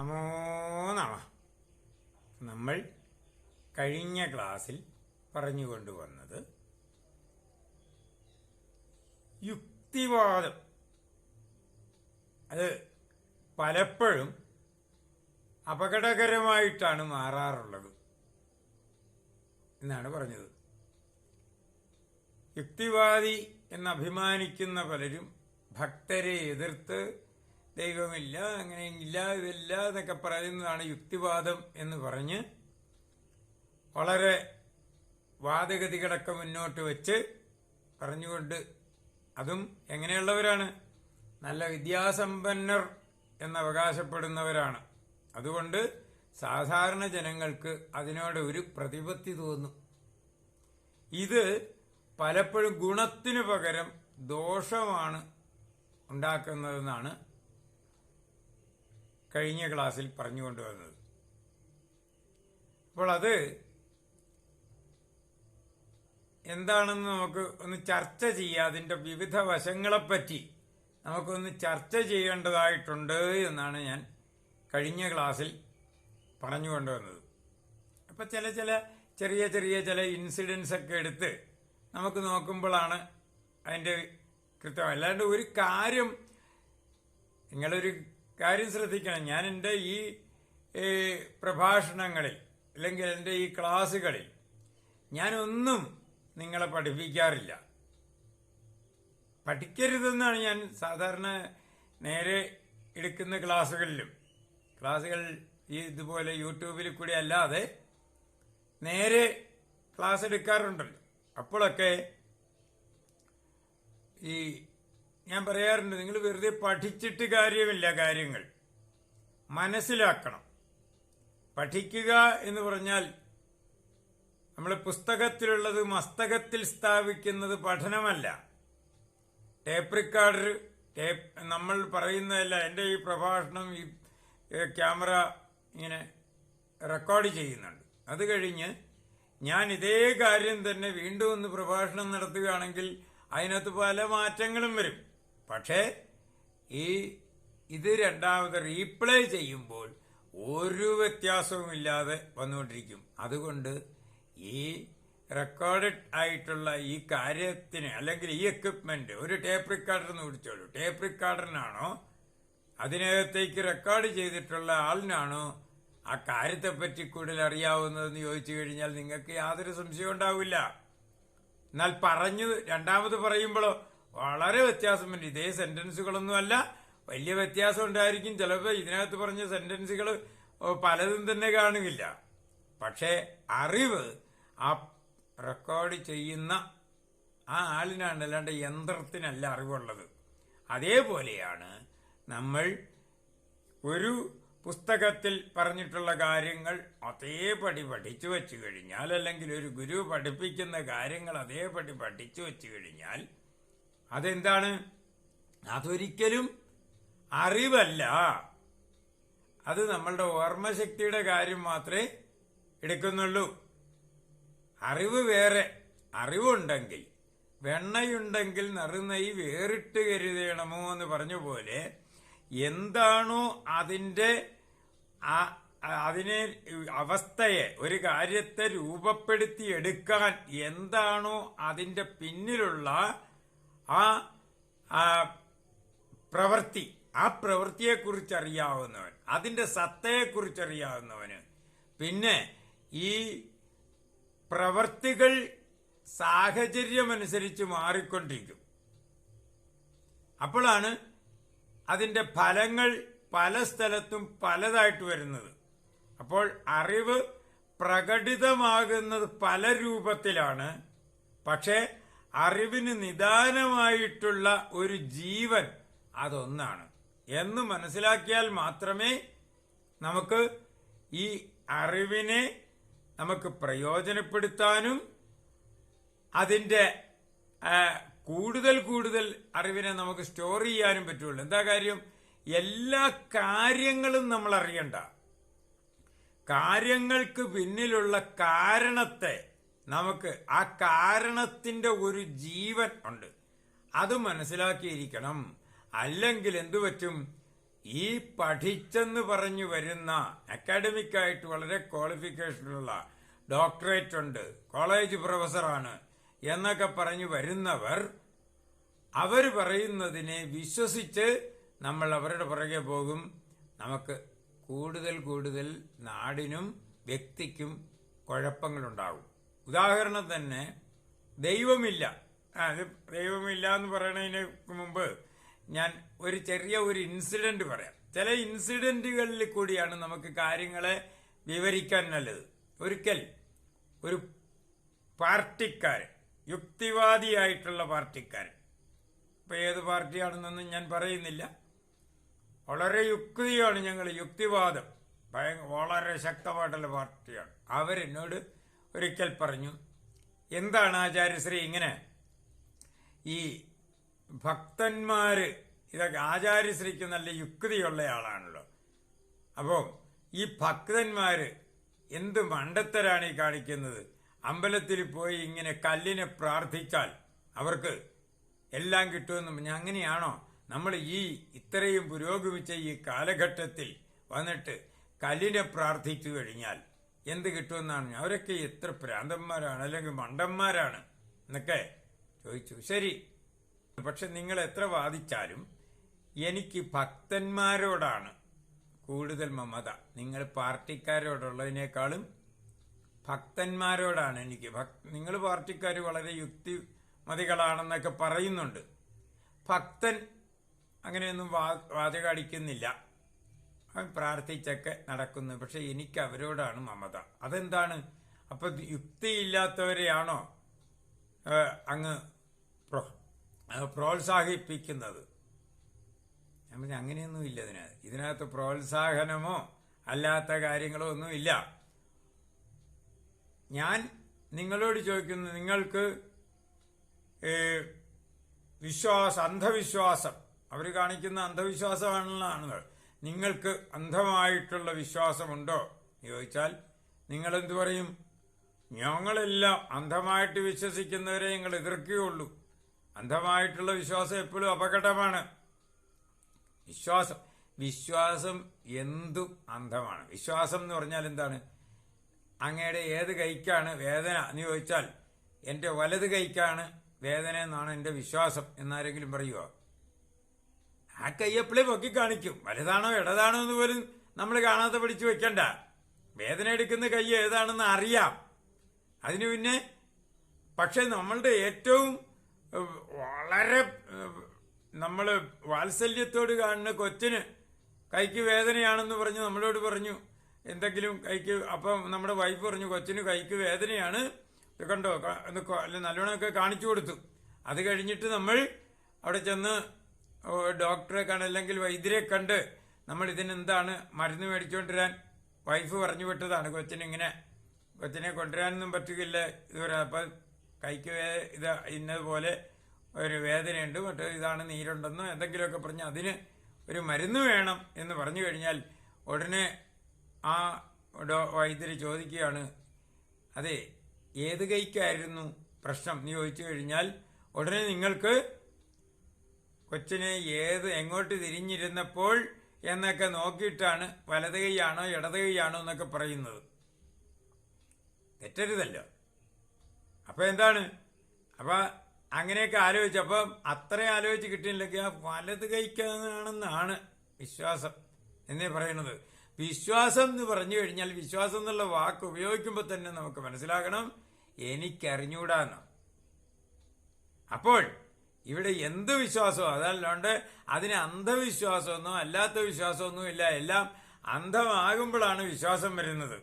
നമോ നമ നമ്മൾ കഴിഞ്ഞ ക്ലാസ്സിൽ പറഞ്ഞുകൊണ്ടുവന്നത് യുക്തിവാദം. അത് പലപ്പോഴും അപകടകരമായിട്ടാണ് മാറാറുള്ളത് എന്നാണ് പറഞ്ഞത്. യുക്തിവാദി എന്ന് അഭിമാനിക്കുന്ന പലരും ഭക്തരെ എതിർത്ത് ദൈവമില്ല അങ്ങനെ ഇല്ല ഇതില്ല എന്നൊക്കെ പറയുന്നതാണ് യുക്തിവാദം എന്ന് പറഞ്ഞ് വളരെ വാദഗതികളൊക്കെ മുന്നോട്ട് വെച്ച് പറഞ്ഞുകൊണ്ട് അതും എങ്ങനെയുള്ളവരാണ്? നല്ല വിദ്യാസമ്പന്നർ എന്ന് അവകാശപ്പെടുന്നവരാണ് അതുകൊണ്ട് സാധാരണ ജനങ്ങൾക്ക് അതിനോട് ഒരു പ്രതിപത്തി തോന്നും. ഇത് പലപ്പോഴും ഗുണത്തിനു പകരം ദോഷമാണ് ഉണ്ടാക്കുന്നതെന്നാണ് കഴിഞ്ഞ ക്ലാസ്സിൽ പറഞ്ഞു പറഞ്ഞുകൊണ്ടുവന്നത് അപ്പോൾ അത് എന്താണെന്ന് നമുക്ക് ഒന്ന് ചർച്ച ചെയ്യാം. അതിന്റെ വിവിധ വശങ്ങളെപ്പറ്റി നമുക്കൊന്ന് ചർച്ച ചെയ്യേണ്ടതായിട്ടുണ്ട് എന്നാണ് ഞാൻ കഴിഞ്ഞ ക്ലാസ്സിൽ പറഞ്ഞു പറഞ്ഞുകൊണ്ടുവന്നത് അപ്പം ചില ചില ചെറിയ ചെറിയ ചില ഇൻസിഡൻസ് ഒക്കെ എടുത്ത് നമുക്ക് നോക്കുമ്പോഴാണ് അതിന്റെ കൃത്യം. അല്ലാണ്ട് ഒരു കാര്യം നിങ്ങളൊരു കാര്യം ശ്രദ്ധിക്കണം. ഞാൻ എന്റെ ഈ പ്രഭാഷണങ്ങളിൽ അല്ലെങ്കിൽ എന്റെ ഈ ക്ലാസ്സുകളിൽ ഞാനൊന്നും നിങ്ങളെ പഠിപ്പിക്കാറില്ല. പഠിക്കരുതെന്നാണ് ഞാൻ സാധാരണ നേരെ എടുക്കുന്ന ക്ലാസ്സുകളിലും. ക്ലാസ്സുകൾ ഈ ഇതുപോലെ യൂട്യൂബിൽ കൂടി അല്ലാതെ നേരെ ക്ലാസ് എടുക്കാറുണ്ടല്ലോ. അപ്പോഴൊക്കെ ഈ ഞാൻ പറയാറുണ്ട് നിങ്ങൾ വെറുതെ പഠിച്ചിട്ട് കാര്യമില്ല കാര്യങ്ങൾ. മനസ്സിലാക്കണം. പഠിക്കുക എന്ന് പറഞ്ഞാൽ നമ്മൾ പുസ്തകത്തിലുള്ളത് മസ്തകത്തിൽ സ്ഥാപിക്കുന്നത് പഠനമല്ല. ടേപ്പ് റിക്കാർഡർ ടേപ്പ് നമ്മൾ പറയുന്നതല്ല എന്റെ ഈ പ്രഭാഷണം ഈ ക്യാമറ ഇങ്ങനെ റെക്കോർഡ് ചെയ്യുന്നുണ്ട്. അത് കഴിഞ്ഞ് ഞാൻ ഇതേ കാര്യം തന്നെ വീണ്ടും ഒന്ന് പ്രഭാഷണം നടത്തുകയാണെങ്കിൽ അതിനകത്ത് പല മാറ്റങ്ങളും വരും. പക്ഷേ ഈ ഇത് രണ്ടാമത് റീപ്ലേ ചെയ്യുമ്പോൾ ഒരു വ്യത്യാസവും ഇല്ലാതെ വന്നുകൊണ്ടിരിക്കും. അതുകൊണ്ട് ഈ റെക്കോർഡഡ് ആയിട്ടുള്ള ഈ കാര്യത്തിന് അല്ലെങ്കിൽ ഈ എക്വിപ്മെന്റ് ഒരു ടേപ്പ് റെക്കോർഡർ എന്ന് വിളിച്ചോളൂ. ടേപ്പ് റെക്കോർഡറിനാണോ അതിനകത്തേക്ക് റെക്കോർഡ് ചെയ്തിട്ടുള്ള ആളിനാണോ ആ കാര്യത്തെപ്പറ്റി കൂടുതൽ അറിയാവുന്നതെന്ന് ചോദിച്ചു കഴിഞ്ഞാൽ നിങ്ങൾക്ക് യാതൊരു സംശയം ഉണ്ടാവില്ല. എന്നാൽ പറഞ്ഞു രണ്ടാമത് പറയുമ്പോഴോ വളരെ വ്യത്യാസമുണ്ട്. ഇതേ സെന്റൻസുകളൊന്നുമല്ല. വലിയ വ്യത്യാസം ഉണ്ടായിരിക്കും. ചിലപ്പോൾ ഇതിനകത്ത് പറഞ്ഞ സെന്റൻസുകൾ പലതും തന്നെ കാണുന്നില്ല. പക്ഷേ അറിവ് ആ റെക്കോർഡ് ചെയ്യുന്ന ആ ആളിനാണ് അല്ലാണ്ട് യന്ത്രത്തിനല്ല അറിവുള്ളത്. അതേപോലെയാണ് നമ്മൾ ഒരു പുസ്തകത്തിൽ പറഞ്ഞിട്ടുള്ള കാര്യങ്ങൾ അതേപടി പഠിച്ചു വെച്ചു കഴിഞ്ഞാൽ അല്ലെങ്കിൽ ഒരു ഗുരു പഠിപ്പിക്കുന്ന കാര്യങ്ങൾ അതേപടി പഠിച്ചു വെച്ചു കഴിഞ്ഞാൽ അതെന്താണ്? അതൊരിക്കലും അറിവല്ല. അത് നമ്മളുടെ ഓർമ്മശക്തിയുടെ കാര്യം മാത്രമേ എടുക്കുന്നുള്ളൂ. അറിവ് വേറെ. അറിവുണ്ടെങ്കിൽ വെണ്ണയുണ്ടെങ്കിൽ നറുനൈ വേറിട്ട് കരുതണമോ എന്ന് പറഞ്ഞ പോലെ എന്താണോ അതിന്റെ അതിനെ അവസ്ഥയെ ഒരു കാര്യത്തെ രൂപപ്പെടുത്തി എടുക്കാൻ എന്താണോ അതിന്റെ പിന്നിലുള്ള ആ പ്രവൃത്തി ആ പ്രവൃത്തിയെക്കുറിച്ചറിയാവുന്നവൻ അറിയാവുന്നവൻ അതിന്റെ സത്തയെക്കുറിച്ച് അറിയാവുന്നവന് പിന്നെ ഈ പ്രവർത്തികൾ സാഹചര്യമനുസരിച്ച് മാറിക്കൊണ്ടിരിക്കും. അപ്പോഴാണ് അതിന്റെ ഫലങ്ങൾ പല സ്ഥലത്തും പലതായിട്ട് വരുന്നത്. അപ്പോൾ അറിവ് പ്രകടിതമാകുന്നത് പല രൂപത്തിലാണ്. പക്ഷേ അറിവിന് നിദാനമായിട്ടുള്ള ഒരു ജീവൻ അതൊന്നാണ്. എന്ന് മനസ്സിലാക്കിയാൽ മാത്രമേ നമുക്ക് ഈ അറിവിനെ നമുക്ക് പ്രയോജനപ്പെടുത്താനും അതിന്റെ കൂടുതൽ കൂടുതൽ അറിവിനെ നമുക്ക് സ്റ്റോർ ചെയ്യാനും പറ്റുള്ളൂ. എന്താ കാര്യം? എല്ലാ കാര്യങ്ങളും നമ്മൾ അറിയണ്ട കാര്യങ്ങൾക്ക് പിന്നിലുള്ള കാരണത്തെ നമുക്ക് ആ കാരണത്തിന്റെ ഒരു ജീവൻ ഉണ്ട്. അത് മനസ്സിലാക്കിയിരിക്കണം. അല്ലെങ്കിൽ എന്തു പറ്റും? ഈ പഠിച്ചെന്ന് പറഞ്ഞു വരുന്ന അക്കാഡമിക് ആയിട്ട് വളരെ ക്വാളിഫിക്കേഷനുള്ള ഡോക്ടറേറ്റ് ഉണ്ട്. കോളേജ് പ്രൊഫസറാണ് എന്നൊക്കെ പറഞ്ഞു വരുന്നവർ അവർ പറയുന്നതിനെ വിശ്വസിച്ച് നമ്മൾ അവരുടെ പുറകെ പോകും. നമുക്ക് കൂടുതൽ കൂടുതൽ നാടിനും വ്യക്തിക്കും കുഴപ്പങ്ങളുണ്ടാകും ഉദാഹരണം തന്നെ ദൈവമില്ല. അത് ദൈവമില്ല എന്ന് പറയുന്നതിന് മുമ്പ് ഞാൻ ഒരു ചെറിയ ഒരു ഇൻസിഡന്റ് പറയാം. ചില ഇൻസിഡന്റുകളിൽ കൂടിയാണ് നമുക്ക് കാര്യങ്ങളെ വിവരിക്കാൻ നല്ലത്. ഒരിക്കൽ ഒരു പാർട്ടിക്കാരൻ യുക്തിവാദിയായിട്ടുള്ള പാർട്ടിക്കാരൻ. ഇപ്പം ഏത് പാർട്ടിയാണെന്നൊന്നും ഞാൻ പറയുന്നില്ല. വളരെ യുക്തിയാണ് ഞങ്ങൾ യുക്തിവാദം. വളരെ ശക്തമായിട്ടുള്ള പാർട്ടിയാണ്. അവരെന്നോട് ഒരിക്കൽ പറഞ്ഞു എന്താണ് ആചാര്യശ്രീ ഇങ്ങനെ? ഈ ഭക്തന്മാര് ഇതൊക്കെ ആചാര്യശ്രീക്ക് നല്ല യുക്തിയുള്ള ആളാണല്ലോ അപ്പോൾ ഈ ഭക്തന്മാര് എന്ത് മണ്ടത്തരാണ് ഈ കാണിക്കുന്നത്? അമ്പലത്തിൽ പോയി ഇങ്ങനെ കല്ലിനെ പ്രാർത്ഥിച്ചാൽ അവർക്ക് എല്ലാം കിട്ടുമെന്നും അങ്ങനെയാണോ? നമ്മൾ ഈ ഇത്രയും പുരോഗമിച്ച ഈ കാലഘട്ടത്തിൽ വന്നിട്ട് കല്ലിനെ പ്രാർത്ഥിച്ചു കഴിഞ്ഞാൽ എന്ത് കിട്ടുമെന്നാണ് അവരൊക്കെ എത്ര പ്രാന്തന്മാരാണ് അല്ലെങ്കിൽ മണ്ടന്മാരാണ് എന്നൊക്കെ ചോദിച്ചു. ശരി. പക്ഷെ നിങ്ങൾ എത്ര വാദിച്ചാലും എനിക്ക് ഭക്തന്മാരോടാണ് കൂടുതൽ മമത. നിങ്ങൾ പാർട്ടിക്കാരോടുള്ളതിനേക്കാളും ഭക്തന്മാരോടാണ് എനിക്ക്. നിങ്ങൾ പാർട്ടിക്കാർ വളരെ യുക്തിമതികളാണെന്നൊക്കെ പറയുന്നുണ്ട്. ഭക്തൻ അങ്ങനെയൊന്നും വാ വാചകം അടിക്കുന്നില്ല. അവൻ പ്രാർത്ഥിച്ചൊക്കെ നടക്കുന്നു. പക്ഷെ എനിക്ക് അവരോടാണ് മമത. അതെന്താണ്? അപ്പൊ യുക്തിയില്ലാത്തവരെയാണോ അങ്ങ് പ്രോത്സാഹിപ്പിക്കുന്നത്? ഞാൻ അങ്ങനെയൊന്നും ഇല്ല ഇതിനകത്ത് ഇതിനകത്ത് പ്രോത്സാഹനമോ അല്ലാത്ത കാര്യങ്ങളോ ഒന്നും ഇല്ല ഞാൻ നിങ്ങളോട് ചോദിക്കുന്നു നിങ്ങൾക്ക് വിശ്വാസം അന്ധവിശ്വാസം. അവർ കാണിക്കുന്ന അന്ധവിശ്വാസമാണെന്നാണ് നിങ്ങൾക്ക് അന്ധമായിട്ടുള്ള വിശ്വാസമുണ്ടോ? ചോദിച്ചാൽ നിങ്ങൾ എന്തു പറയും? ഞങ്ങളെല്ലാം അന്ധമായിട്ട് വിശ്വസിക്കുന്നവരെ ഞങ്ങൾ എതിർക്കുകയുള്ളൂ. അന്ധമായിട്ടുള്ള വിശ്വാസം എപ്പോഴും അപകടമാണ്. വിശ്വാസം വിശ്വാസം എന്തും അന്ധമാണ്. വിശ്വാസം എന്ന് പറഞ്ഞാൽ എന്താണ്? അങ്ങയുടെ ഏത് കൈക്കാണ് വേദന എന്ന് ചോദിച്ചാൽ എന്റെ വലത് കൈക്കാണ് വേദന എന്നാണ് എന്റെ വിശ്വാസം എന്നാരെങ്കിലും പറയുമോ ആ കൈ എപ്പോഴും പൊക്കി കാണിക്കും. വലുതാണോ ഇടതാണോ എന്ന് പോലും നമ്മൾ കാണാതെ പിടിച്ചു വെക്കണ്ട. വേദന എടുക്കുന്ന കൈ ഏതാണെന്ന് അറിയാം. അതിനു പിന്നെ പക്ഷെ നമ്മളുടെ ഏറ്റവും വളരെ നമ്മൾ വാത്സല്യത്തോട് കാണുന്ന കൊച്ചിന് കൈക്ക് വേദനയാണെന്ന് പറഞ്ഞു നമ്മളോട് പറഞ്ഞു. എന്തെങ്കിലും കൈക്ക് അപ്പം നമ്മുടെ വൈഫ് പറഞ്ഞു കൊച്ചിന് കൈക്ക് വേദനയാണ്. ഇത് കണ്ടോ? ക- എന്ന് അല്ല നല്ലോണമൊക്കെ കാണിച്ചു കൊടുത്തു. അത് കഴിഞ്ഞിട്ട് നമ്മൾ അവിടെ ചെന്ന് ഡോക്ടറെ കണ്ട് അല്ലെങ്കിൽ വൈദ്യരെ കണ്ട് നമ്മൾ ഇതിനെന്താണ് മരുന്ന് മേടിച്ചുകൊണ്ടിരാൻ വൈഫ് പറഞ്ഞു വിട്ടതാണ്. കൊച്ചിനിങ്ങനെ കൊച്ചിനെ കൊണ്ടുവരാനൊന്നും പറ്റുകയില്ല. ഇതുവരെ അപ്പം കൈക്ക് ഇത് ഇന്നതുപോലെ ഒരു വേദനയുണ്ട്. മറ്റേ ഇതാണ് നീരുണ്ടെന്നോ എന്തെങ്കിലുമൊക്കെ പറഞ്ഞ് അതിന് ഒരു മരുന്ന് വേണം എന്ന് പറഞ്ഞു കഴിഞ്ഞാൽ ഉടനെ ആ വൈദ്യര് ചോദിക്കുകയാണ് അതെ ഏത് കൈക്കായിരുന്നു പ്രശ്നം? എന്ന് ചോദിച്ചു കഴിഞ്ഞാൽ ഉടനെ നിങ്ങൾക്ക് കൊച്ചിനെ ഏത് എങ്ങോട്ട് തിരിഞ്ഞിരുന്നപ്പോൾ എന്നൊക്കെ നോക്കിയിട്ടാണ് വലത് കൈയാണോ ഇടത് കൈയാണോ എന്നൊക്കെ പറയുന്നത്. തെറ്റരുതല്ലോ. അപ്പൊ എന്താണ്? അപ്പൊ അങ്ങനെയൊക്കെ ആലോചിച്ചപ്പം അത്രയും ആലോചിച്ച് കിട്ടിയില്ലെങ്കിൽ ആ വലത് കൈക്കാണെന്നാണ് വിശ്വാസം എന്നേ പറയുന്നത്. വിശ്വാസം എന്ന് പറഞ്ഞു കഴിഞ്ഞാൽ വിശ്വാസം എന്നുള്ള വാക്ക് ഉപയോഗിക്കുമ്പോൾ തന്നെ നമുക്ക് മനസ്സിലാക്കണം എനിക്കറിഞ്ഞൂടാന്ന്. അപ്പോൾ ഇവിടെ എന്ത് വിശ്വാസവും അതല്ലാണ്ട് അതിന് അന്ധവിശ്വാസമൊന്നും അല്ലാത്ത വിശ്വാസമൊന്നും ഇല്ല. എല്ലാം അന്ധമാകുമ്പോഴാണ് വിശ്വാസം വരുന്നത്.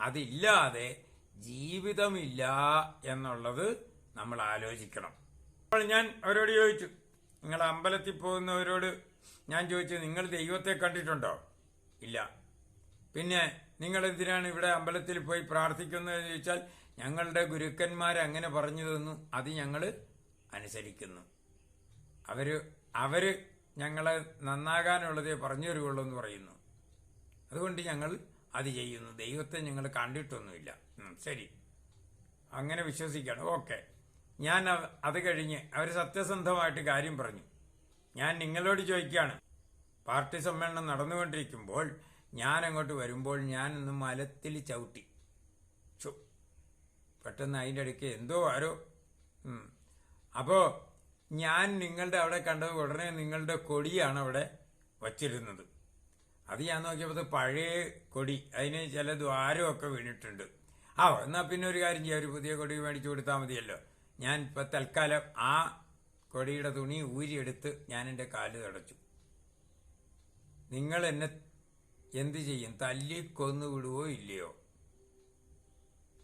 അതില്ലാതെ ജീവിതമില്ല എന്നുള്ളത് നമ്മൾ ആലോചിക്കണം. അപ്പോൾ ഞാൻ അവരോട് ചോദിച്ചു നിങ്ങൾ അമ്പലത്തിൽ പോകുന്നവരോട് ഞാൻ ചോദിച്ചു നിങ്ങൾ ദൈവത്തെ കണ്ടിട്ടുണ്ടോ? ഇല്ല. പിന്നെ നിങ്ങൾ എന്തിനാണ് ഇവിടെ അമ്പലത്തിൽ പോയി പ്രാർത്ഥിക്കുന്നത് ചോദിച്ചാൽ ഞങ്ങളുടെ ഗുരുക്കന്മാർ അങ്ങനെ പറഞ്ഞു തന്നു അത് ഞങ്ങൾ അനുസരിക്കുന്നു. അവർ അവർ ഞങ്ങളെ നന്നാകാനുള്ളതേ പറഞ്ഞു തരുള്ളൂ എന്ന് പറയുന്നു. അതുകൊണ്ട് ഞങ്ങൾ അത് ചെയ്യുന്നു. ദൈവത്തെ ഞങ്ങൾ കണ്ടിട്ടൊന്നുമില്ല. ശരി. അങ്ങനെ വിശ്വസിക്കണം ഓക്കെ. ഞാൻ അത് കഴിഞ്ഞ് അവർ സത്യസന്ധമായിട്ട് കാര്യം പറഞ്ഞു. ഞാൻ നിങ്ങളോട് ചോദിക്കുകയാണ്. പാർട്ടി സമ്മേളനം നടന്നുകൊണ്ടിരിക്കുമ്പോൾ ഞാൻ അങ്ങോട്ട് വരുമ്പോൾ ഞാനൊന്ന് മലത്തിൽ ചവിട്ടി. പെട്ടെന്ന് അതിന്റെ ഇടയ്ക്ക് എന്തോ ആരോ ഉം. അപ്പോ ഞാൻ നിങ്ങളുടെ അവിടെ കണ്ടത് ഉടനെ നിങ്ങളുടെ കൊടിയാണ് അവിടെ വച്ചിരുന്നത്. അത് ഞാൻ നോക്കിയപ്പോൾ പഴയ കൊടി. അതിന് ചില ദ്വാരമൊക്കെ വീണിട്ടുണ്ട്. ആ എന്നാൽ പിന്നെ ഒരു കാര്യം ചെയ്യാം. ഒരു പുതിയ കൊടി മേടിച്ചു കൊടുത്താൽ മതിയല്ലോ. ഞാൻ ഇപ്പൊ തൽക്കാലം ആ കൊടിയുടെ തുണി ഊരിയെടുത്ത് ഞാൻ എന്റെ കാൽ തടച്ചു. നിങ്ങൾ എന്നെ എന്ത് ചെയ്യും? തല്ലി കൊന്നു വിടുവോ ഇല്ലയോ?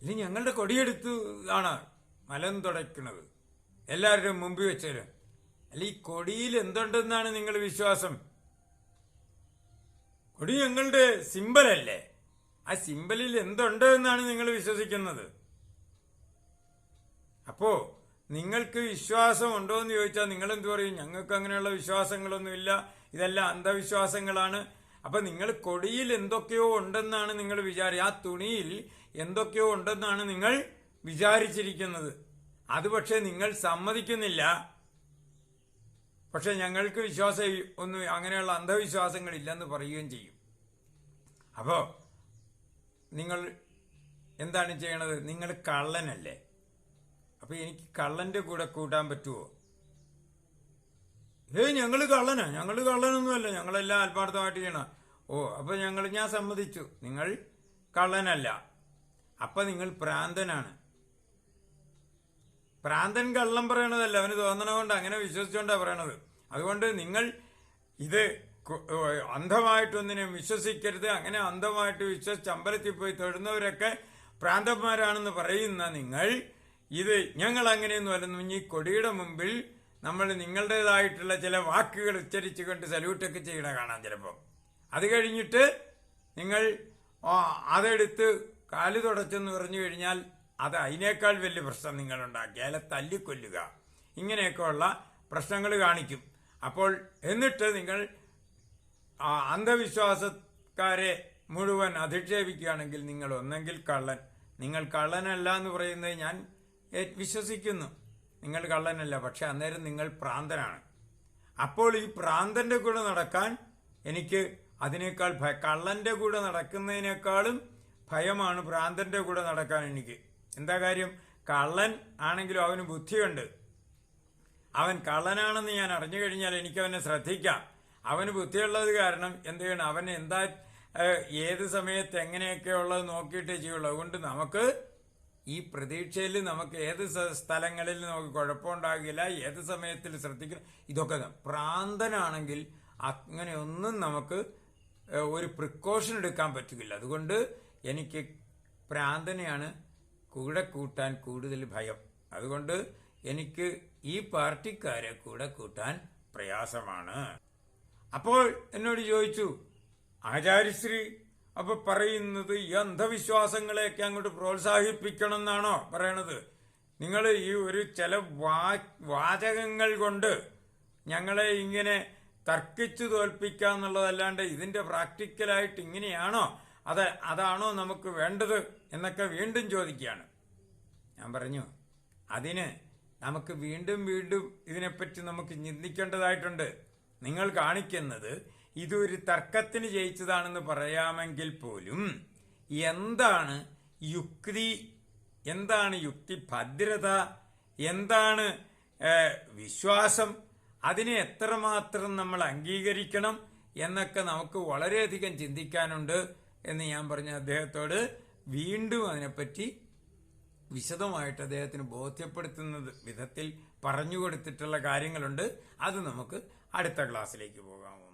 ഇത് ഞങ്ങളുടെ കൊടിയെടുത്ത് ആണ് മലം തുടയ്ക്കുന്നത് എല്ലാവരുടെയും മുമ്പിൽ വെച്ചേരും. അല്ല ഈ കൊടിയിൽ എന്തുണ്ടെന്നാണ് നിങ്ങൾ വിശ്വാസം? കൊടി ഞങ്ങളുടെ സിമ്പലല്ലേ ആ സിമ്പലിൽ എന്തുണ്ട് എന്നാണ് നിങ്ങൾ വിശ്വസിക്കുന്നത്? അപ്പോ നിങ്ങൾക്ക് വിശ്വാസം ഉണ്ടോ എന്ന് ചോദിച്ചാൽ നിങ്ങൾ എന്ത് പറയും? ഞങ്ങൾക്ക് അങ്ങനെയുള്ള വിശ്വാസങ്ങളൊന്നുമില്ല ഇതെല്ലാം അന്ധവിശ്വാസങ്ങളാണ്. അപ്പൊ നിങ്ങൾ കൊടിയിൽ എന്തൊക്കെയോ ഉണ്ടെന്നാണ് നിങ്ങൾ വിചാരി ആ തുണിയിൽ എന്തൊക്കെയോ ഉണ്ടെന്നാണ് നിങ്ങൾ വിചാരിച്ചിരിക്കുന്നത്. അത് പക്ഷേ നിങ്ങൾ സമ്മതിക്കുന്നില്ല. പക്ഷെ ഞങ്ങൾക്ക് വിശ്വാസം ഒന്നും അങ്ങനെയുള്ള അന്ധവിശ്വാസങ്ങൾ ഇല്ലെന്ന് പറയുകയും ചെയ്യും. അപ്പോ നിങ്ങൾ എന്താണ് ചെയ്യണത്? നിങ്ങൾ കള്ളനല്ലേ? അപ്പൊ എനിക്ക് കള്ളന്റെ കൂടെ കൂട്ടാൻ പറ്റുമോ ഏയ് ഞങ്ങൾ കള്ളനാ. ഞങ്ങൾ കള്ളനൊന്നുമല്ല. ഞങ്ങളെല്ലാം ആത്മാർത്ഥമായിട്ട് ചെയ്യണം ഓ അപ്പൊ ഞങ്ങൾ ഞാൻ സമ്മതിച്ചു. നിങ്ങൾ കള്ളനല്ല. അപ്പൊ നിങ്ങൾ പ്രാന്തനാണ്. പ്രാന്തൻ കള്ളം പറയണതല്ല അവന് തോന്നണ കൊണ്ട് അങ്ങനെ വിശ്വസിച്ചുകൊണ്ടാണ് പറയണത്. അതുകൊണ്ട് നിങ്ങൾ ഇത് അന്ധമായിട്ടൊന്നിനും വിശ്വസിക്കരുത് അങ്ങനെ അന്ധമായിട്ട് വിശ്വസിച്ച് അമ്പലത്തിൽ പോയി തൊഴുന്നവരൊക്കെ പ്രാന്തന്മാരാണെന്ന് പറയുന്ന നിങ്ങൾ ഇത് ഞങ്ങൾ അങ്ങനെയൊന്നും അല്ലെന്നും ഈ കൊടിയുടെ മുമ്പിൽ നമ്മൾ നിങ്ങളുടേതായിട്ടുള്ള ചില വാക്കുകൾ ഉച്ചരിച്ചുകൊണ്ട് സല്യൂട്ടൊക്കെ ചെയ്യണ കാണാം ചിലപ്പോൾ അത് കഴിഞ്ഞിട്ട് നിങ്ങൾ അതെടുത്ത് കാൽ തുടച്ചെന്ന് പറഞ്ഞു കഴിഞ്ഞാൽ അത് അതിനേക്കാൾ വലിയ പ്രശ്നം നിങ്ങൾ ഉണ്ടാക്കി അയാളെ തല്ലിക്കൊല്ലുക. ഇങ്ങനെയൊക്കെയുള്ള പ്രശ്നങ്ങൾ കാണിക്കും. അപ്പോൾ എന്നിട്ട് നിങ്ങൾ അന്ധവിശ്വാസക്കാരെ മുഴുവൻ അധിക്ഷേപിക്കുകയാണെങ്കിൽ നിങ്ങൾ ഒന്നെങ്കിൽ കള്ളൻ. നിങ്ങൾ കള്ളനല്ല എന്ന് പറയുന്നത് ഞാൻ വിശ്വസിക്കുന്നു. നിങ്ങൾ കള്ളനല്ല പക്ഷെ അന്നേരം നിങ്ങൾ പ്രാന്തനാണ്. അപ്പോൾ ഈ പ്രാന്തന്റെ കൂടെ നടക്കാൻ എനിക്ക് അതിനേക്കാൾ ഭയ കള്ളന്റെ കൂടെ നടക്കുന്നതിനേക്കാളും ഭയമാണ് ഭ്രാന്തന്റെ കൂടെ നടക്കാൻ എനിക്ക്. എന്താ കാര്യം? കള്ളൻ ആണെങ്കിലും അവന് ബുദ്ധിയുണ്ട്. അവൻ കള്ളനാണെന്ന് ഞാൻ അറിഞ്ഞു കഴിഞ്ഞാൽ എനിക്ക് അവനെ ശ്രദ്ധിക്കാം. അവന് ബുദ്ധിയുള്ളത് കാരണം എന്ത് ചെയ്യണം അവൻ എന്താ ഏത് സമയത്ത് എങ്ങനെയൊക്കെ ഉള്ളത് നോക്കിയിട്ടേ ചെയ്യുള്ളൂ. അതുകൊണ്ട് നമുക്ക് ഈ പ്രതീക്ഷയിൽ നമുക്ക് ഏത് സ്ഥലങ്ങളിൽ നമുക്ക് കുഴപ്പമുണ്ടാകില്ല ഏത് സമയത്തിൽ ശ്രദ്ധിക്കണം ഇതൊക്കെ പ്രാന്തനാണെങ്കിൽ അങ്ങനെയൊന്നും നമുക്ക് ഒരു പ്രിക്കോഷൻ എടുക്കാൻ പറ്റുകയില്ല അതുകൊണ്ട് എനിക്ക് പ്രാന്തനെയാണ് കൂടെ കൂട്ടാൻ കൂടുതൽ ഭയം. അതുകൊണ്ട് എനിക്ക് ഈ പാർട്ടിക്കാരെ കൂടെ കൂട്ടാൻ പ്രയാസമാണ്. അപ്പോൾ എന്നോട് ചോദിച്ചു ആചാര്യശ്രീ അപ്പൊ പറയുന്നത് ഈ അന്ധവിശ്വാസങ്ങളെയൊക്കെ അങ്ങോട്ട് പ്രോത്സാഹിപ്പിക്കണം എന്നാണോ പറയണത്? നിങ്ങൾ ഈ ഒരു ചില വാചകങ്ങൾ കൊണ്ട് ഞങ്ങളെ ഇങ്ങനെ തർക്കിച്ചു തോൽപ്പിക്കുക എന്നുള്ളതല്ലാണ്ട് ഇതിന്റെ പ്രാക്ടിക്കലായിട്ട് ഇങ്ങനെയാണോ അത് അതാണോ നമുക്ക് വേണ്ടത് എന്നൊക്കെ വീണ്ടും ചോദിക്കുകയാണ്. ഞാൻ പറഞ്ഞു അതിന് നമുക്ക് വീണ്ടും വീണ്ടും ഇതിനെപ്പറ്റി നമുക്ക് ചിന്തിക്കേണ്ടതായിട്ടുണ്ട്. നിങ്ങൾ കാണിക്കുന്നത് ഇതൊരു തർക്കത്തിന് ജയിച്ചതാണെന്ന് പറയാമെങ്കിൽ പോലും എന്താണ് യുക്തി എന്താണ് യുക്തി ഭദ്രത എന്താണ് വിശ്വാസം അതിനെ എത്രമാത്രം നമ്മൾ അംഗീകരിക്കണം എന്നൊക്കെ നമുക്ക് വളരെയധികം ചിന്തിക്കാനുണ്ട്. എന്ന് ഞാൻ പറഞ്ഞ അദ്ദേഹത്തോട് വീണ്ടും അതിനെപ്പറ്റി വിശദമായിട്ട് അദ്ദേഹത്തിന് ബോധ്യപ്പെടുത്തുന്ന വിധത്തിൽ പറഞ്ഞു കൊടുത്തിട്ടുള്ള കാര്യങ്ങളുണ്ട്. അത് നമുക്ക് അടുത്ത ക്ലാസ്സിലേക്ക് പോകാം.